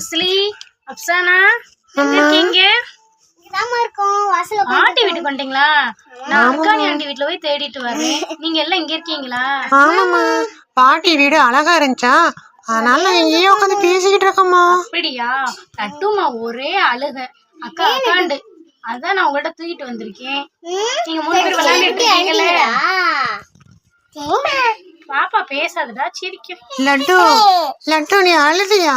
அஸ்லி அப்சானா எங்க இருக்கீங்க? இருக்கோம். ஆண்டி வீட்டுக்கு வந்துட்டீங்களா? நான் அக்கானி ஆண்டி வீட்டுல போய் தேடிட்டு வரேன். நீங்க எல்லாம் இங்க இருக்கீங்களா? ஆமாம்மா. பாட்டி வீடு அழகா இருந்துச்சா? அதனால நான் இங்கேயே உட்காந்து பேசிக்கிட்டு இருக்கோம்மா. அப்படியா? தட்டுமா ஒரே அழுக. அக்கா அக்காண்டு. அதான் நான் உங்கள்ட்ட தூக்கிட்டு வந்திருக்கேன். நீங்க மூணு பேர் விளையாண்டுட்டு இருக்கீங்கல்ல. பாப்பா பேசாதடா சிரிக்கும். லட்டு லட்டு நீ அழுதியா?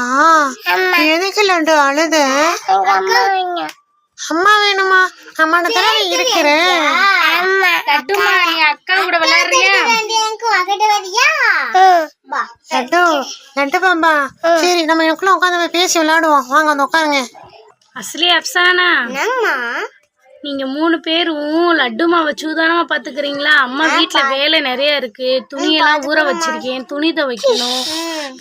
எதுக்கு லட்டு அழுத? அம்மா. வேணுமா? அம்மாட்ட தானே நீ இருக்கிற? தட்டுமா நீ அக்கா கூட விளையாடுறியா? லட்டு லட்டு பாம்பா. சரி நம்ம எனக்குள்ள உட்காந்து பேசி விளையாடுவோம். வாங்க வந்து உட்காருங்க. அஸ்லி அப்சானா? நீங்க மூணு பேரும் லட்டு மாவை சூதானமா பாத்துக்கிறீங்களா? அம்மா வீட்ல வேலை நிறைய இருக்கு. துணியெல்லாம் ஊற வச்சிருக்கேன். துணி துவைக்கணும்.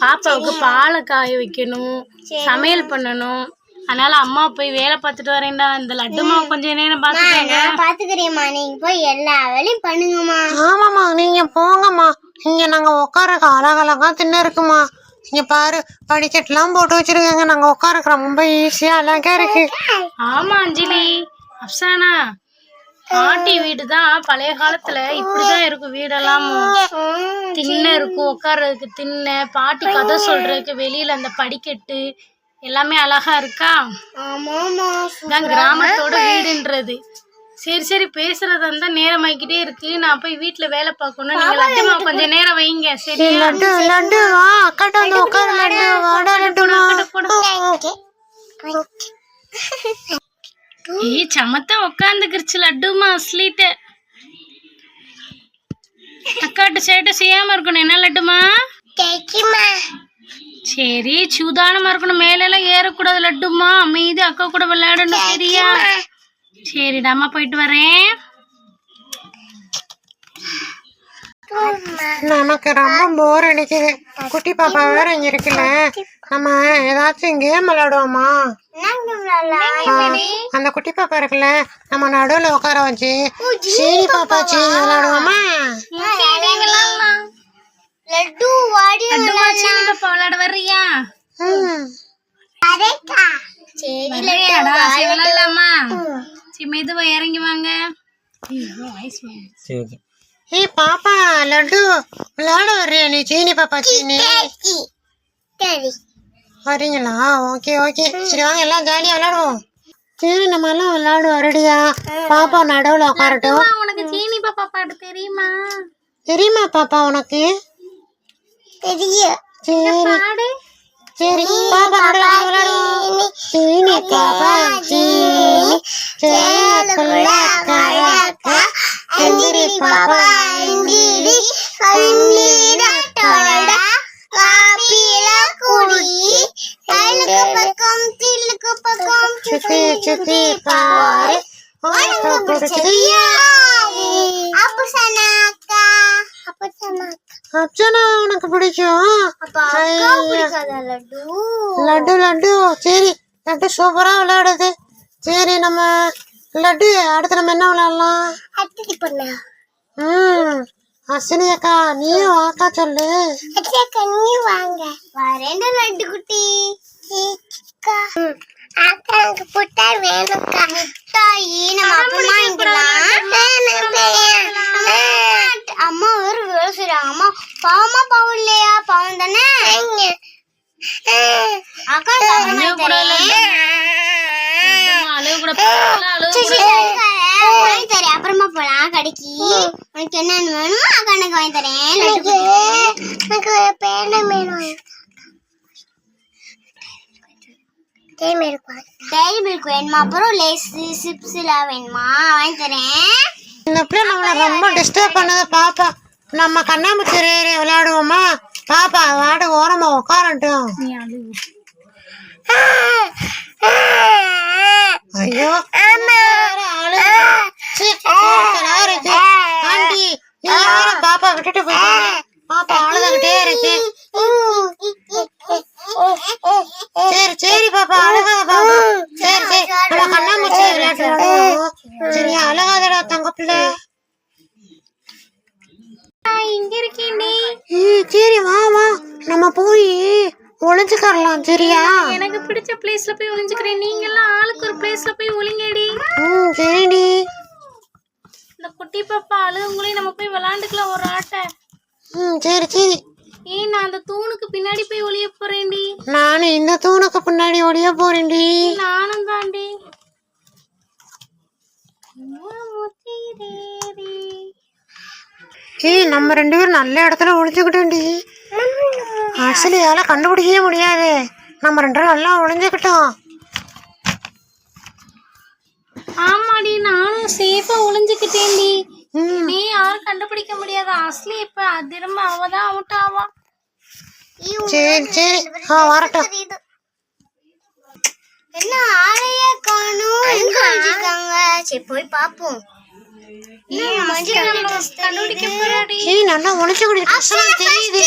பாப்பாவுக்கு பாலை காய வைக்கணும். சமையல் பண்ணணும். அதனால அம்மா போய் வேலை பார்த்துட்டு வரேன்டா. இந்த லட்டு மாவு கொஞ்ச நேரம் பாத்துக்கோங்க. நான் பாத்துக்கிறேம்மா. நீங்க போய் எல்லா வேலையும் பண்ணுங்கம்மா. ஆமாம்மா நீங்க போங்கம்மா. இங்க நாங்க உட்காரக்க அழகழகா தின்ன இருக்குமா இங்க பாரு படிக்கட்டுலாம் போட்டு வச்சிருக்காங்க. நாங்க உட்காரக்க ரொம்ப ஈஸியா அழகா இருக்கு. ஆமா அஞ்சலி. அப்சானா பாட்டி வீடு தான் பழைய காலத்துல இப்படிதான் இருக்கும் வீடெல்லாம். திண்ணை இருக்கும் உட்கார்றதுக்கு திண்ணை. பாட்டி கதை சொல்றதுக்கு வெளியில அந்த படிக்கட்டு எல்லாமே அழகா இருக்கா? இதான் கிராமத்தோட வீடுன்றது. சரி சரி பேசுறதா இருந்தா நேரம் ஆகிக்கிட்டே இருக்கு. நான் போய் வீட்டுல வேலை பார்க்கணும் நீங்க லட்டுமா கொஞ்சம் நேரம் வைங்க சரி லட்டு லட்டு வா அக்காட்ட வந்து உட்காரு லட்டு வாடா. ஏய் சமத்தா உட்காந்துக்கிருச்சு லட்டுமா அஸ்லீட்டு. அக்காட்ட சேட்டை செய்யாம இருக்கணும். என்ன லட்டுமா? சரி சூதானமா இருக்கணும். மேல எல்லாம் ஏறக்கூடாது லட்டுமா. அமைதி அக்கா கூட விளையாடணும் சரியா? சரிடா அம்மா போயிட்டு வரேன். நமக்கு ரொம்ப போர் அடிக்குது குட்டி பாப்பா வேற இங்க இருக்குல்ல. நம்ம ஏதாச்சும் கேம் விளையாடுவோமா? அந்த குட்டி பாப்பா இருக்குல்ல. நம்ம நடுவுல உட்கார வச்சு சீனி பாப்பா. சீனி விளையாடுவோமா? லட்டு வாடி சின்ன பாப்பா விளையாட வர்றியா? சரி சரி விளையாடலாமா. சரி மெதுவா இறங்கி வாங்க. ஏய் பாப்பா லட்டு. விளையாட வர்றியா நீ? சீனி பாப்பா சீனி. வரீங்களா ஓகே ஓகே. சரி வாங்க எல்லாம் ஜாலியா விளையாடுவோம். சரி நம்ம எல்லாம் விளையாடுவோம். ரெடியா? பாப்பா நடுவுல உட்காரட்டும். உனக்கு சீனி பாப்பா பாட்டு தெரியுமா? தெரியுமா பாப்பா உனக்கு? தெரியும். சரி. பாடு. சரி பாப்பா நடுவுல உட்கார்ந்து விளையாடுவோம் சீனி பாப்பா சீனி சேலக்குள்ள கலக்கா எந்திரி பாப்பா எந்திரி லட்டு லட்டு. சரி லட்டு சூப்பரா விளையாடுது. சரி நம்ம லட்டு அடுத்து நம்ம என்ன விளையாடலாம்? அத்தி பண்ண. ம் அஸ்வினி அக்கா நீயும் வாக்கா சொல்லு. அச்சா கண்ணி வாங்க. வரேன்டா லட்டு குட்டி. அக்கா அக்கா எனக்கு புட்டா வேணும்க்கா தாயி நம்ம அப்புறமா வாங்கிக்கலாம் அம்மா ஒரு வேலை அம்மா பாவமா பாவம் இல்லையா? பாவம் தானே? அப்புறமா போலாம் கடைக்கு. உனக்கு என்னென்ன வேணுமோ அக்கா எனக்கு வாங்கி தரேன். எனக்கு பேன வேணும். டெய்ரி மில்க் வேணுமா? அப்புறம் லேஸ் சிப்ஸ் எல்லாம் வேணுமா? வாங்கி தரேன். பிள்ளை நம்மளை ரொம்ப டிஸ்டர்ப் பண்ணது பாப்பா. நம்ம கண்ணாமூச்சி விளையாடுவோமா? பாப்பா வாட ஓரமா உட்காரட்டும் ஐயோ வேற ஆண்டி நீ வேற பாப்பா விட்டுட்டு போயிட்டீங்க. பாப்பா அழுதுகிட்டே இருக்கு சரி சரி பாப்பா அழுகாத பாப்பா சரி சரி நம்ம கண்ணாமூச்சி விளையாட்டு விளையாடுவோம் சரியா அழுகாதடா தங்க பிள்ளை இங்க இருக்கேன் நீ ஏய், சரி வா வா நம்ம போய் ஒளிஞ்சுக்கறலாம் சரியா? எனக்கு பிடிச்ச பிளேஸ்ல போய் ஒளிஞ்சுக்கிறேன். நீங்க எல்லாம் ஆளுக்கு ஒரு பிளேஸ்ல போய் ஒளிங்கடி. ம் சரிடி. இந்த குட்டி பாப்பா அழுகுங்களையும் நம்ம போய் விளாண்டுக்கலாம் ஒரு ஆட்டை. ம் சரி சரி. ஏய் நான் அந்த தூணுக்கு பின்னாடி போய் ஒளிய போறேன்டி. நானும் இந்த தூணுக்கு பின்னாடி ஒளிய போறேன்டி. நானும் தாண்டி ஏய் நம்ம ரெண்டு பேரும் நல்ல இடத்துல ஒளிஞ்சுக்கிட்டோம்டி. அசலியால கண்டுபிடிக்கவே முடியாது. நம்ம ரெண்டு பேரும் நல்லா ஒளிஞ்சுக்கிட்டோம். ஆமாடி நானும் சேஃபா ஒளிஞ்சுக்கிட்டேன்டி. நீ யாரும் கண்டுபிடிக்க முடியாது. அஸ்லி இப்ப திரும்ப அவதான் அவுட் ஆவா. சரி சரி. ஆ வரட்டும். என்ன ஆளையே காணும்? எங்க வச்சிருக்காங்க சரி போய் பாப்போம். ஏய் நல்லா ஒளிஞ்சுக்கிட்டு தெரியுது.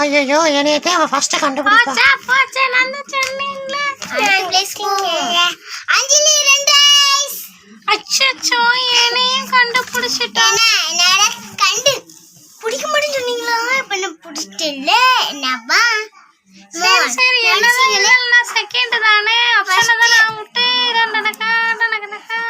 ஐயோ என்னையத்தான் அவன் ஃபர்ஸ்ட் கண்டுபிடிப்பான். போச்சா போச்சா நான் தான் சொன்னேன்ல அஞ்சலி ரெண்டு ஐஸ். அச்சச்சோ என்னையும் கண்டுபிடிச்சிட்டான். என்னடா கண்டு பிடிக்க மாட்டேன்னு சொன்னீங்களா? இப்ப நான் பிடிச்சிட்டேன்ல. என்னப்பா சரி சரி என்ன நான் செகண்ட் தானே. அப்பன தான் நான் விட்டு ரெண்டனக்கா டனக்கனக்கா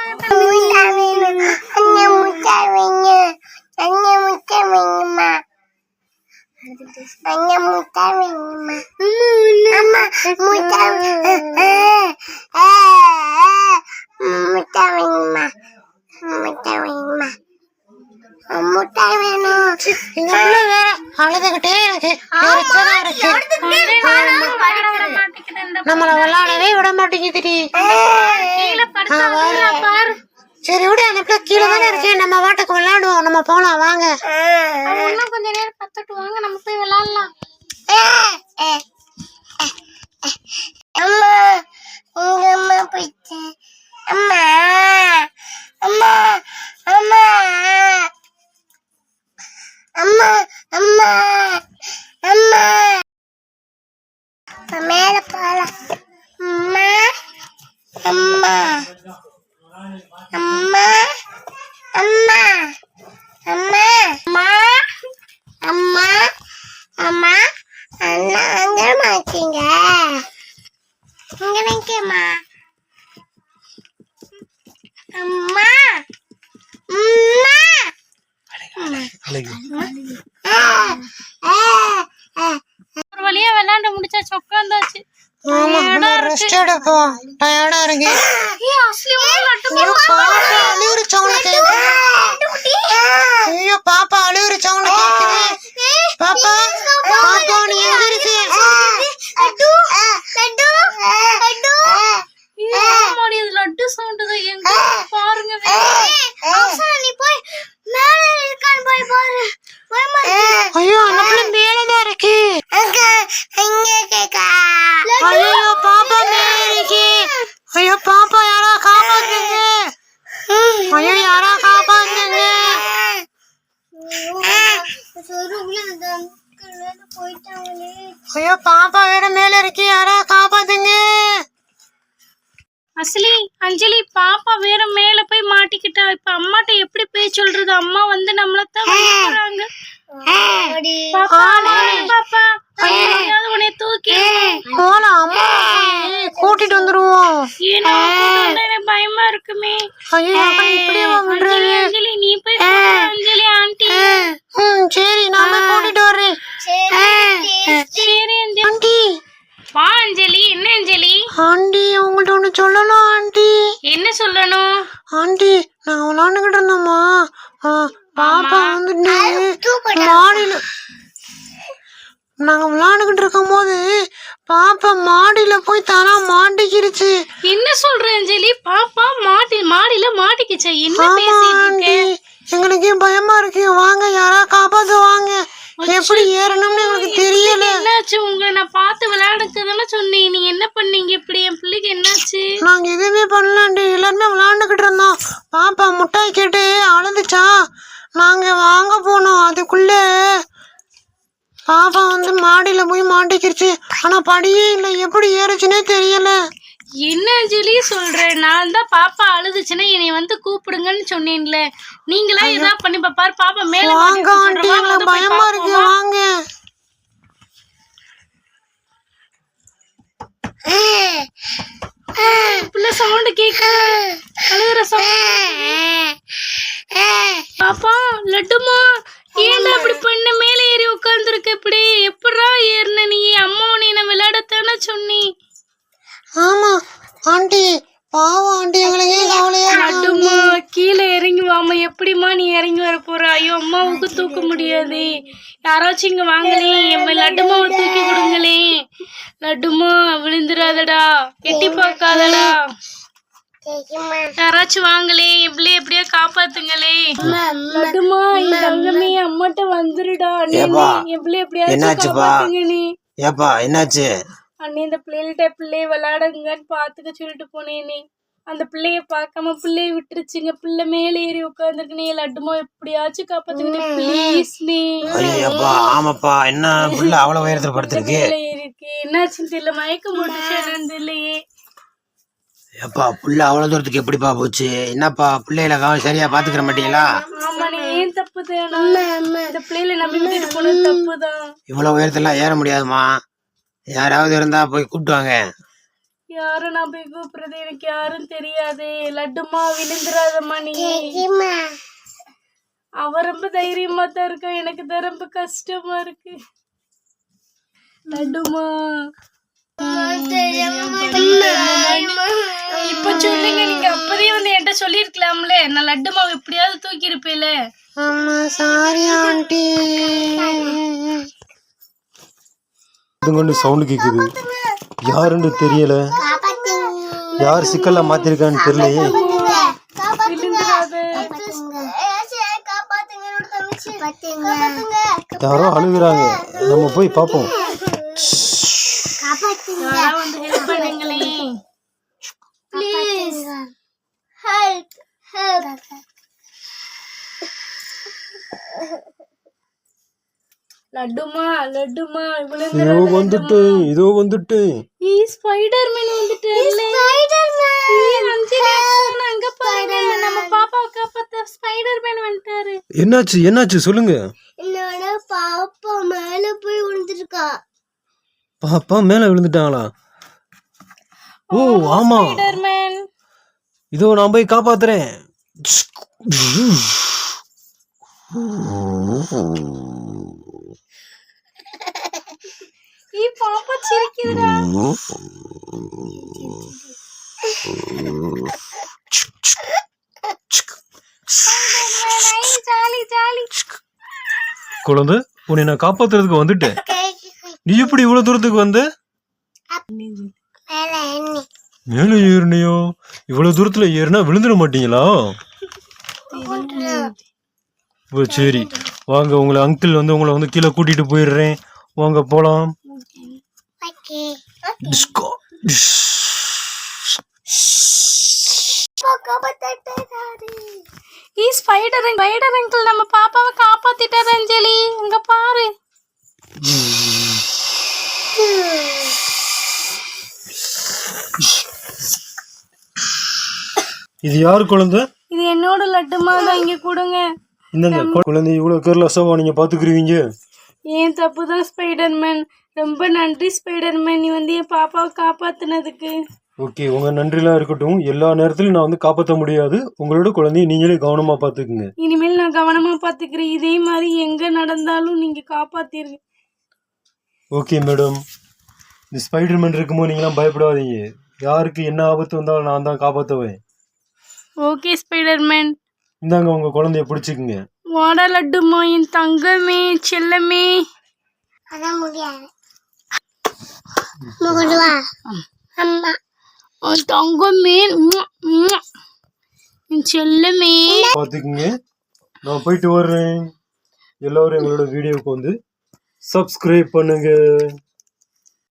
முட்டாய் வேணும் இந்த பிள்ளை வேற அழுதுகிட்டே இருக்கு எரிச்சலா இருக்கு மாட்டேங்குது இந்த நம்மள விளையாடவே விட மாட்டேங்குதுடி கீழே படுத்தா பாரு சரி விடு அந்த பிள்ளை கீழே தானே இருக்கு நம்ம வாட்டுக்கு விளையாடுவோம் நம்ம போலாம் வாங்க இன்னும் கொஞ்ச நேரம் பத்துட்டு வாங்க நம்ம போய் விளையாடலாம் அம்மா உங்க அம்மா போயிடுச்சு அம்மா அம்மா அம்மா அம்மா அம்மா அம்மா மேல போலாம் அம்மா. அம்மா. அம்மா. அம்மா. அம்மா. அம்மா. அம்மா. அண்ணா அங்க மாட்டீங்க இங்க நிக்கமா அம்மா. அம்மா. ஆ, എടുപ്പോ ടയർഡ് ഇറങ്ങി அம்மாட்ட எப்படி போய் சொல்றது? அம்மா வந்து நம்மளத்தான் வலிக்கிறாங்க கூட்டிட்டு வந்துருவோம். பயமா இருக்குமே. அஞ்சலி நீ போய் அஞ்சலி ஆண்டி. சரி நான் கூட்டிட்டு வர்றேன். சரி அஞ்சலி. வா அஞ்சலி. என்ன அஞ்சலி? ஆண்டி உங்கள்ட்ட ஒண்ணு சொல்லணும் ஆண்டி. என்ன சொல்லணும்? ஆண்டி நான் விளாண்டுக்கிட்டு இருந்தோம்மா. பாப்பா வந்துட்டு மாடியில் நாங்கள் விளாண்டுக்கிட்டு இருக்கும் போது பாப்பா மாடியில் போய் தானா மாட்டிக்கிருச்சு. என்ன சொல்ற அஞ்சலி? பாப்பா மாட்டி மாடியில மாட்டிக்கிச்சா? என்ன பேசிட்டு இருக்க? எங்களுக்கே பயமா இருக்கு. வாங்க யாரா காப்பாத்து வாங்க எப்படி ஏறணும்னு எங்களுக்கு தெரியல. என்னாச்சு? உங்களை நான் பார்த்து விளையாடுறதுதானே சொன்னேன். நீங்க என்ன பண்ணீங்க இப்படி? என் பிள்ளைக்கு என்னாச்சு? நாங்க எதுவுமே பண்ணலாண்டி. எல்லாருமே விளாண்டுக்கிட்டு இருந்தோம். பாப்பா முட்டாய் கேட்டு அழுதுச்சா? நாங்க வாங்க போனோம். அதுக்குள்ள பாப்பா வந்து மாடியில போய் மாட்டிக்கிருச்சு. ஆனா படியே இல்லை. எப்படி ஏறுச்சுன்னே தெரியல. என்ன அஞ்சலி சொல்ற நான் தான் பாப்பா அழுதுச்சுன்னா என்னை வந்து கூப்பிடுங்கன்னு சொன்னேன்ல. நீங்களா இதா பண்ணி பாப்பாரு? பாப்பா மேல வாங்க ஆண்டி பயமா இருக்கு. வாங்க. பிள்ளை சவுண்ட் கேக்கு அழுகுற சவுண்ட் பாப்பா லட்டுமா ஏன்டா அப்படி பண்ண? மேல ஏறி உட்காந்துருக்க இப்படி. எப்படா ஏறின நீ? அம்மா உன்னை நான் விளையாடத்தானே சொன்னி ஆமா ஆண்டி பாவம் ஆண்டி எங்களுக்கு கவலையா லட்டுமா கீழே இறங்கி வாமா எப்படிம்மா நீ இறங்கி வர போற? ஐயோ அம்மாவுக்கு தூக்க முடியாது. யாராச்சும் இங்க வாங்களே என் லட்டுமாவை தூக்கி கொடுங்களே. லட்டுமா விழுந்துடாதடா. எட்டி பார்க்காதடா. யாராச்சும் வாங்களே பிள்ளைய எப்படியோ காப்பாத்துங்களே. லட்டுமா என் தங்கமே அம்மாட்ட வந்துருடா. பிள்ளைய எப்படியாச்சும் என்னாச்சுப்பா? காப்பாத்துங்க நீ. ஏப்பா என்னாச்சு? அண்ணே இந்த பிள்ளைகள்ட்ட பிள்ளைய விளையாடுங்கன்னு பாத்துக்க சொல்லிட்டு போனேனே அந்த பிள்ளைய பார்க்காம பிள்ளைய விட்டுருச்சுங்க. பிள்ளை மேலே ஏறி உட்காந்துருக்கு நீ லட்டுமா எப்படியாச்சும் காப்பாத்துங்க ப்ளீஸ் நீ. ஐயப்பா ஆமாப்பா. என்ன புள்ள அவ்வளவு உயரத்துல படுத்திருக்கு? இருக்கு. என்னாச்சுன்னு தெரியல. மயக்கம் போட்டுச்சு என்னன்னு தெரியலையே. ஏப்பா புள்ள அவ்வளவு தூரத்துக்கு எப்படிப்பா போச்சு? என்னப்பா பிள்ளைகளை கவனம் சரியா பாத்துக்கிற மாட்டீங்களா? ஆமா நீ ஏன் தப்பு இந்த பிள்ளைகளை நம்பி விட்டுட்டு போனது தப்புதான். இவ்வளவு உயரத்துல ஏற முடியாதுமா யாராவது இருந்தா போய் கூப்பிட்டு வாங்க. யாரும் நான் போய் கூப்பிடுறது? எனக்கு யாரும் தெரியாது. லட்டுமா விழுந்துராதம்மா நீ. அவ ரொம்ப தைரியமா தான் இருக்கா. எனக்கு தான் ரொம்ப கஷ்டமா இருக்கு. லட்டுமா. இப்ப சொல்லுங்க. நீங்க அப்பதே வந்து என்கிட்ட சொல்லிருக்கலாம்ல நான் லட்டுமாவை எப்படியாவது தூக்கி இருப்பேல ஆமா சாரி ஆண்டி. இதுங்கொண்டு சவுண்டு கேட்குது யாருன்னு தெரியல யார் சிக்கல்ல மாத்திருக்கான்னு தெரியலையே யாரோ அழுகுறாங்க நம்ம போய் பார்ப்போம் Help! Help ஹெல்ப் பண்ணுங்களே ப்ளீஸ் ஹெல்ப் ஹெல்ப் லட்டுமா லட்டுமா இதோ விழுந்து வந்துட்டேன் இதோ வந்துட்டேன் ஈ ஸ்பைடர்மேன் அண்ணா அங்க பாருங்க நம்ம பாப்பாவை காப்பாத்த ஸ்பைடர்மேன் வந்துட்டாரு. என்னாச்சு என்னாச்சு சொல்லுங்க. என்னோட பாப்பா மேல போய் விழுந்துருக்கா. பாப்பா மேல விழுந்துட்டாங்களா? ஓ ஆமா. ஸ்பைடர்மேன் இதோ நான் போய் காப்பாத்துறேன். ஈ பாப்பா சிரிக்குதுடா குழந்தை உன்னை நான் காப்பாத்துறதுக்கு வந்துட்டேன். நீ எப்படி இவ்வளவு தூரத்துக்கு வந்த? மேல மேலே ஏறினியோ? இவ்வளவு தூரத்துல ஏறினா விழுந்துட மாட்டீங்களா? ஓ சரி. வாங்க உங்களை அங்கிள் வந்து உங்களை வந்து கீழே கூட்டிட்டு போயிடுறேன். வாங்க போலாம். டிஸ்கோ. ஈ ஸ்பைடர் ஸ்பைடர் அங்கிள் நம்ம பாப்பாவை காப்பாத்திட்டாரு அஞ்சலி. இங்க பாரு. இது யார் குழந்தை? இது என்னோட லட்டுமா தான் இங்க கொடுங்க. இந்தங்க கு- குழந்தை இவ்வளவு கேர்லெஸ்ஸாவா நீங்க பாத்துக்கிறீங்க ஏன் தப்பு தான் ஸ்பைடர்மேன் ரொம்ப நன்றி ஸ்பைடர்மேன். நீ வந்து என் பாப்பாவை காப்பாத்துனதுக்கு. ஓகே உங்க நன்றிலாம் இருக்கட்டும். எல்லா நேரத்திலும் நான் வந்து காப்பாற்ற முடியாது. உங்களோட குழந்தைய நீங்களே கவனமா பாத்துக்குங்க. இனிமேல் நான் கவனமா பாத்துக்கிறேன். இதே மாதிரி எங்க நடந்தாலும் நீங்க காப்பாத்திருங்க. Okay madam. இந்த ஸ்பைடர்மேன் இருக்குமோ நீங்களாம் பயப்படாதீங்க. யாருக்கு என்ன ஆபத்து வந்தாலும் நான் தான் காப்பாற்றுவேன் ஓகே ஸ்பைடர்மேன். இந்தாங்க உங்க குழந்தைய பிடிச்சிக்குங்க. வாடா லட்டுமா என் தங்கமே செல்லமே. அதான் முடியாது. கொண்டு வா அம்மா உன் தங்கமே உம்மா, உம்மா. என் செல்லமே பார்த்துக்குங்க நான் போயிட்டு வர்றேன். எல்லோரும் எங்களோட வீடியோவுக்கு வந்து சப்ஸ்கிரைப் பண்ணுங்க.